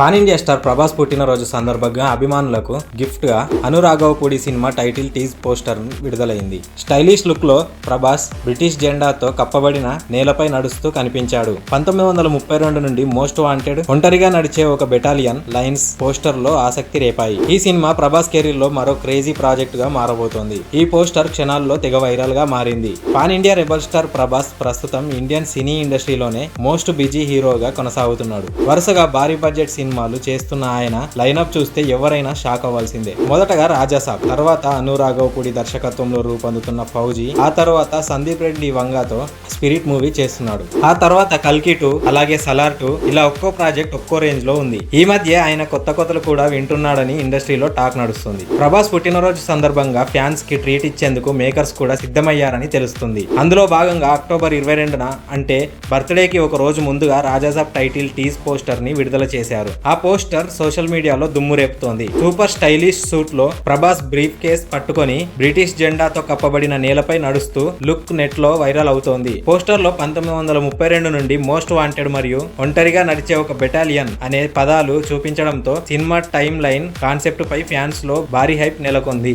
Pan India star Prabhas పుట్టినరోజు సందర్భంగా అభిమానులకు గిఫ్ట్గా అనురాఘవపూడి సినిమా టైటిల్ టీజ్ పోస్టర్ విడుదలైంది. స్టైలిష్ లుక్లో ప్రభాస్ బ్రిటిష్ జెండాతో కప్పబడిన నేలపై నడుస్తూ కనిపించాడు. పంతొమ్మిది వందల ముప్పై రెండు నుండి మోస్ట్ వాంటెడ్ ఒంటరిగా నడిచే ఒక బెటాలియన్ లైన్స్ పోస్టర్లో ఆసక్తి రేపాయి. ఈ సినిమా ప్రభాస్ కెరీర్లో మరో క్రేజీ ప్రాజెక్ట్గా మారబోతోంది. ఈ పోస్టర్ క్షణాల్లో తెగ వైరల్గా మారింది. Pan India rebel star Prabhas ప్రస్తుతం ఇండియన్ సినీ ఇండస్ట్రీలోనే మోస్ట్ బిజీ హీరోగా కొనసాగుతున్నాడు. వరుసగా భారీ బడ్జెట్ సినిమాలు చేస్తున్న ఆయన లైనప్ చూస్తే ఎవరైనా షాక్ అవ్వాల్సిందే. మొదటగా రాజాసాబ్ తర్వాత అనురాఘవపూడి దర్శకత్వంలో రూపొందుతున్న ఫౌజీ ఆ తర్వాత సందీప్ రెడ్డి వంగాతో స్పిరిట్ మూవీ చేస్తున్నాడు. ఆ తర్వాత కల్కి టూ అలాగే సలార్ టూ ఇలా ఒక్కో ప్రాజెక్ట్ ఒక్కో రేంజ్లో ఉంది. ఈ మధ్య ఆయన కొత్త కొత్తలు కూడా వింటున్నాడని ఇండస్ట్రీలో టాక్ నడుస్తుంది. ప్రభాస్ పుట్టినరోజు సందర్భంగా ఫ్యాన్స్కి ట్రీట్ ఇచ్చేందుకు మేకర్స్ కూడా సిద్ధమయ్యారని తెలుస్తుంది. అందులో భాగంగా అక్టోబర్ ఇరవై రెండున అంటే బర్త్డేకి ఒక రోజు ముందుగా రాజాసాబ్ టైటిల్ టీజ్ పోస్టర్ని విడుదల చేశారు ఆ పోస్టర్ సోషల్ మీడియాలో దుమ్ము రేపుతోంది. సూపర్ స్టైలిష్ సూట్లో ప్రభాస్ బ్రీఫ్ కేస్ పట్టుకొని బ్రిటిష్ జెండాతో కప్పబడిన నేలపై నడుస్తూ లుక్ నెట్లో వైరల్ అవుతోంది. పోస్టర్లో పంతొమ్మిది వందల ముప్పై రెండు నుండి మోస్ట్ వాంటెడ్ మరియు ఒంటరిగా నడిచే ఒక బెటాలియన్ అనే పదాలు చూపించడంతో సినిమా టైమ్ లైన్ కాన్సెప్ట్ పై ఫ్యాన్స్లో భారీ హైప్ నెలకొంది.